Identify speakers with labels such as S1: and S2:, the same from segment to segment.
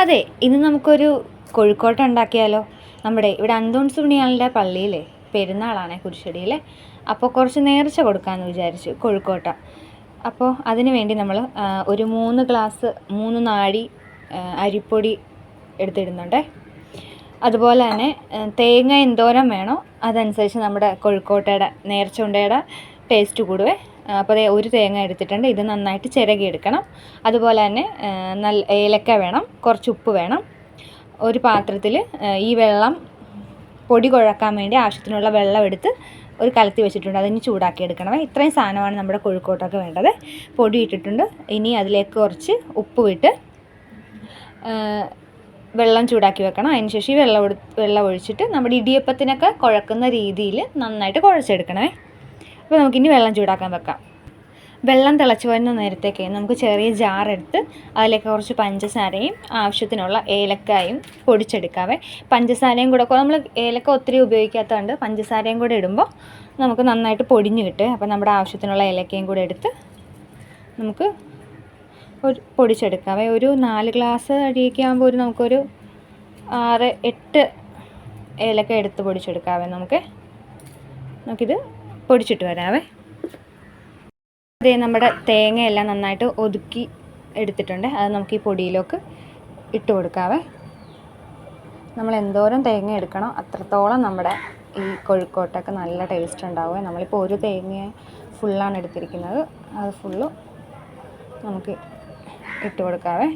S1: അതെ ഇന്ന് നമുക്കൊരു കോഴിക്കോട്ട ഉണ്ടാക്കിയാലോ? നമ്മുടെ ഇവിടെ അന്തോൺ സുണിയാളിന്റെ പള്ളിയിലെ പെരുന്നാളാണ് കുരിശടിയിലെ. അപ്പോൾ കുറച്ച് നേർച്ച കൊടുക്കാമെന്ന് വിചാരിച്ചു കോഴിക്കോട്ട. അപ്പോൾ അതിന് വേണ്ടി നമ്മൾ ഒരു മൂന്ന് ഗ്ലാസ് മൂന്ന് നാഴി അരിപ്പൊടി എടുത്തിടുന്നുണ്ട്. അതുപോലെ തന്നെ തേങ്ങ എന്തോരം വേണോ അതനുസരിച്ച് നമ്മുടെ കോഴിക്കോട്ടയുടെ നേർച്ചുണ്ടയുടെ ടേസ്റ്റ് കൂടുവേ. അപ്പോൾ അതേ ഒരു തേങ്ങ എടുത്തിട്ടുണ്ട്. ഇത് നന്നായിട്ട് ചിരകിയെടുക്കണം. അതുപോലെ തന്നെ നല്ല ഏലക്ക വേണം കുറച്ച് ഉപ്പ് വേണം. ഒരു പാത്രത്തിൽ ഈ വെള്ളം പൊടി കുഴക്കാൻ വേണ്ടി ആവശ്യത്തിനുള്ള വെള്ളം എടുത്ത് ഒരു കലത്തി വെച്ചിട്ടുണ്ട്. അതിന് ചൂടാക്കി എടുക്കണം ഇത്രയും സാധനമാണ് നമ്മുടെ കോഴിക്കോട്ടൊക്കെ വേണ്ടത്. പൊടി ഇട്ടിട്ടുണ്ട്. ഇനി അതിലേക്ക് കുറച്ച് ഉപ്പ് വിട്ട് വെള്ളം ചൂടാക്കി വെക്കണം. അതിന് ശേഷം വെള്ളം വെള്ളം ഒഴിച്ചിട്ട് നമ്മുടെ ഇടിയപ്പത്തിനൊക്കെ കുഴക്കുന്ന രീതിയിൽ നന്നായിട്ട് കുഴച്ചെടുക്കണേ അപ്പോൾ നമുക്കിനി വെള്ളം ചൂടാക്കാൻ വെക്കാം. വെള്ളം തിളച്ചു വരുന്ന നേരത്തേക്ക് നമുക്ക് ചെറിയ ജാറെടുത്ത് അതിലേക്ക് കുറച്ച് പഞ്ചസാരയും ആവശ്യത്തിനുള്ള ഏലക്കായും പൊടിച്ചെടുക്കാവേ. പഞ്ചസാരയും കൂടെ നമ്മൾ ഏലക്ക ഒത്തിരി ഉപയോഗിക്കാത്തതുകൊണ്ട് പഞ്ചസാരയും കൂടെ ഇടുമ്പോൾ നമുക്ക് നന്നായിട്ട് പൊടിഞ്ഞ് കിട്ടും. അപ്പോൾ നമ്മുടെ ആവശ്യത്തിനുള്ള ഏലക്കയും കൂടെ എടുത്ത് നമുക്ക് ഒരു പൊടിച്ചെടുക്കാവേ. ഒരു നാല് ഗ്ലാസ് അരിയൊക്കെ ആകുമ്പോൾ ഒരു നമുക്കൊരു ആറ് എട്ട് ഏലക്ക എടുത്ത് പൊടിച്ചെടുക്കാവേ നമുക്ക്. നമുക്കിത് പൊടിച്ചിട്ട് വരാവേ. അതേ നമ്മുടെ തേങ്ങയെല്ലാം നന്നായിട്ട് ഒതുക്കി എടുത്തിട്ടുണ്ട്. അത് നമുക്ക് ഈ പൊടിയിലേക്ക് ഇട്ട് കൊടുക്കാവേ. നമ്മൾ എന്തോരം തേങ്ങ എടുക്കണോ അത്രത്തോളം നമ്മുടെ ഈ കോഴിക്കോട്ടൊക്കെ നല്ല ടേസ്റ്റ് ഉണ്ടാവുക നമ്മളിപ്പോൾ ഒരു തേങ്ങ ഫുള്ളാണ് എടുത്തിരിക്കുന്നത്. അത് ഫുള്ള് നമുക്ക് ഇട്ട് കൊടുക്കാവേ.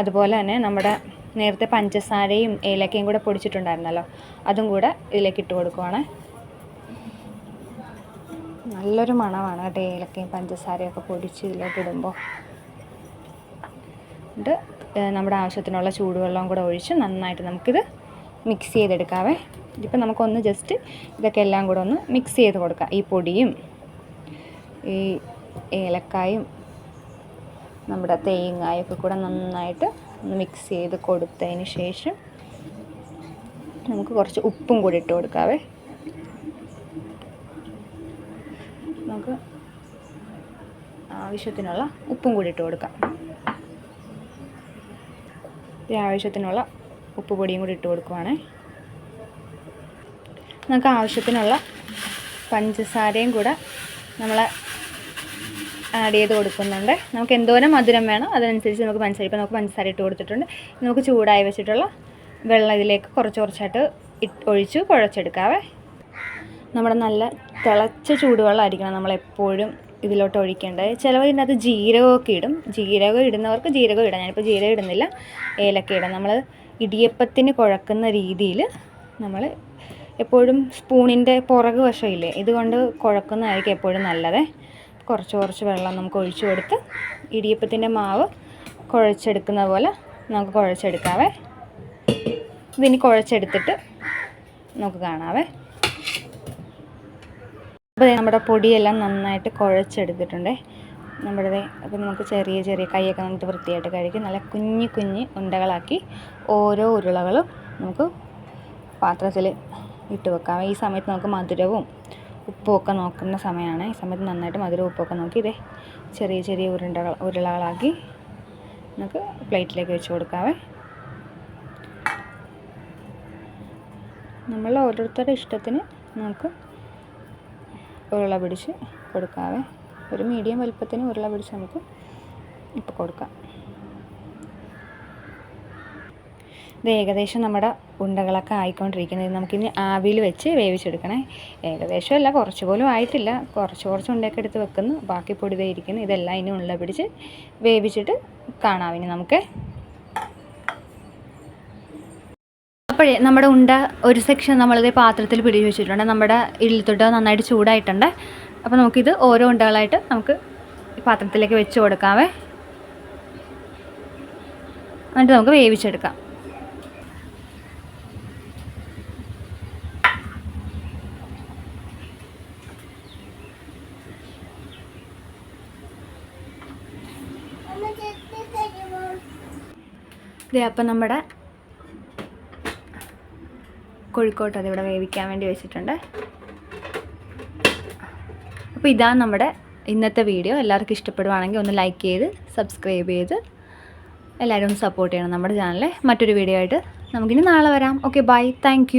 S1: അതുപോലെ തന്നെ നമ്മുടെ നേരത്തെ പഞ്ചസാരയും ഏലക്കയും കൂടെ പൊടിച്ചിട്ടുണ്ടായിരുന്നല്ലോ. അതും കൂടെ ഇതിലേക്ക് ഇട്ട് കൊടുക്കുവാണേ. നല്ലൊരു മണമാണ് കേട്ടോ ഏലക്കയും പഞ്ചസാരയും ഒക്കെ പൊടിച്ച് ഇതിലോട്ട് ഇടുമ്പോൾ. ഇത് നമ്മുടെ ആവശ്യത്തിനുള്ള ചൂടുവെള്ളം കൂടെ ഒഴിച്ച് നന്നായിട്ട് നമുക്കിത് മിക്സ് ചെയ്തെടുക്കാവേ. ഇതിപ്പോൾ നമുക്കൊന്ന് ജസ്റ്റ് ഇതൊക്കെ എല്ലാം കൂടെ ഒന്ന് മിക്സ് ചെയ്ത് കൊടുക്കാം. ഈ പൊടിയും ഈ ഏലക്കായും നമ്മുടെ തേങ്ങായും ഒക്കെ കൂടെ നന്നായിട്ട് ഒന്ന് മിക്സ് ചെയ്ത് കൊടുത്തതിന് ശേഷം നമുക്ക് കുറച്ച് ഉപ്പും കൂടി ഇട്ട് കൊടുക്കാവേ. നമുക്ക് ആവശ്യത്തിനുള്ള ഉപ്പും കൂടി ഇട്ട് കൊടുക്കാം. ആവശ്യത്തിനുള്ള ഉപ്പ് പൊടിയും കൂടി ഇട്ട് കൊടുക്കുവാണേ. നമുക്ക് ആവശ്യത്തിനുള്ള പഞ്ചസാരയും കൂടെ നമ്മൾ ആഡ് ചെയ്ത് കൊടുക്കുന്നുണ്ട്. നമുക്ക് എന്തോരം മധുരം വേണം അതിനനുസരിച്ച് നമുക്ക് പഞ്ചസാര ഇപ്പോൾ നമുക്ക് പഞ്ചസാര ഇട്ട് കൊടുത്തിട്ടുണ്ട്. നമുക്ക് ചൂടായി വെച്ചിട്ടുള്ള വെള്ളം ഇതിലേക്ക് കുറച്ച് കുറച്ചായിട്ട് ഇട്ട് ഒഴിച്ച് കുഴച്ചെടുക്കാവേ. നമ്മുടെ നല്ല തിളച്ച ചൂടുവെള്ളമായിരിക്കണം നമ്മളെപ്പോഴും ഇതിലോട്ട് ഒഴിക്കേണ്ടത്. ചിലവർ ഇതിനകത്ത് ജീരകമൊക്കെ ഇടും. ജീരകം ഇടുന്നവർക്ക് ജീരകം ഇടാം. ഞാനിപ്പോൾ ജീരകം ഇടുന്നില്ല. ഏലക്ക ഇടാം. നമ്മൾ ഇടിയപ്പത്തിന് കുഴക്കുന്ന രീതിയിൽ നമ്മൾ എപ്പോഴും സ്പൂണിന്റെ പുറക് വശമില്ലേ ഇതുകൊണ്ട് കുഴക്കുന്നതായിരിക്കും എപ്പോഴും നല്ലത്. കുറച്ച് കുറച്ച് വെള്ളം നമുക്ക് ഒഴിച്ചു കൊടുത്ത് ഇടിയപ്പത്തിന്റെ മാവ് കുഴച്ചെടുക്കുന്ന പോലെ നമുക്ക് കുഴച്ചെടുക്കാവേ. ഇതിനി കുഴച്ചെടുത്തിട്ട് നമുക്ക് കാണാവേ. അപ്പോൾ നമ്മുടെ പൊടിയെല്ലാം നന്നായിട്ട് കുഴച്ചെടുത്തിട്ടുണ്ട്. നമ്മുടെ അപ്പോൾ നമുക്ക് ചെറിയ ചെറിയ കൈയൊക്കെ നമുക്ക് വൃത്തിയായിട്ട് കഴുകി നല്ല കുഞ്ഞു കുഞ്ഞ് ഉണ്ടകളാക്കി ഓരോ ഉരുളകളും നമുക്ക് പാത്രത്തിൽ ഇട്ട് വെക്കാം. ഈ സമയത്ത് നമുക്ക് മധുരവും ഉപ്പും ഒക്കെ നോക്കുന്ന സമയമാണ്. ഈ സമയത്ത് നന്നായിട്ട് മധുരവും ഉപ്പൊക്കെ നോക്കി ഇതേ ചെറിയ ചെറിയ ഉരുണ്ടകൾ ഉരുളകളാക്കി നമുക്ക് പ്ലേറ്റിലേക്ക് വെച്ച് കൊടുക്കാവേ. നമ്മൾ ഓരോരുത്തരുടെ ഇഷ്ടത്തിന് നമുക്ക് ഉരുള പിടിച്ച് കൊടുക്കാവേ. ഒരു മീഡിയം വലുപ്പത്തിന് ഉരുള പിടിച്ച് നമുക്ക് ഇപ്പോൾ കൊടുക്കാം. ഇത് ഏകദേശം നമ്മുടെ ഉണ്ടകളൊക്കെ ആയിക്കൊണ്ടിരിക്കുന്നത് നമുക്കിനി ആവിയിൽ വെച്ച് വേവിച്ചെടുക്കണേ. ഏകദേശം അല്ല കുറച്ച് പോലും ആയിട്ടില്ല. കുറച്ച് കുറച്ച് ഉണ്ടയൊക്കെ എടുത്ത് വെക്കുന്നു. ബാക്കി പൊടി ഇരിക്കുന്നു. ഇതെല്ലാം ഇനി ഉള്ള പിടിച്ച് വേവിച്ചിട്ട് കാണാം. ഇനി നമുക്ക് അപ്പോഴേ നമ്മുടെ ഉണ്ട ഒരു സെക്ഷൻ നമ്മളിത് പാത്രത്തിൽ പിടിച്ച് വെച്ചിട്ടുണ്ട്. നമ്മുടെ ഇള്ളിത്തൊട്ട് നന്നായിട്ട് ചൂടായിട്ടുണ്ട്. അപ്പോൾ നമുക്കിത് ഓരോ ഉണ്ടകളായിട്ട് നമുക്ക് പാത്രത്തിലേക്ക് വെച്ച് കൊടുക്കാവേ. എന്നിട്ട് നമുക്ക് വേവിച്ചെടുക്കാം. ഇതേ അപ്പം നമ്മുടെ കോഴിക്കോട്ട് അതിവിടെ വേവിക്കാൻ വേണ്ടി വെച്ചിട്ടുണ്ട്. അപ്പോൾ ഇതാണ് നമ്മുടെ ഇന്നത്തെ വീഡിയോ. എല്ലാവർക്കും ഇഷ്ടപ്പെടുവാണെങ്കിൽ ഒന്ന് ലൈക്ക് ചെയ്ത് സബ്സ്ക്രൈബ് ചെയ്ത് എല്ലാവരും സപ്പോർട്ട് ചെയ്യണം നമ്മുടെ ചാനലിൽ മറ്റൊരു വീഡിയോ ആയിട്ട് നമുക്കിനി നാളെ വരാം. Okay bye thank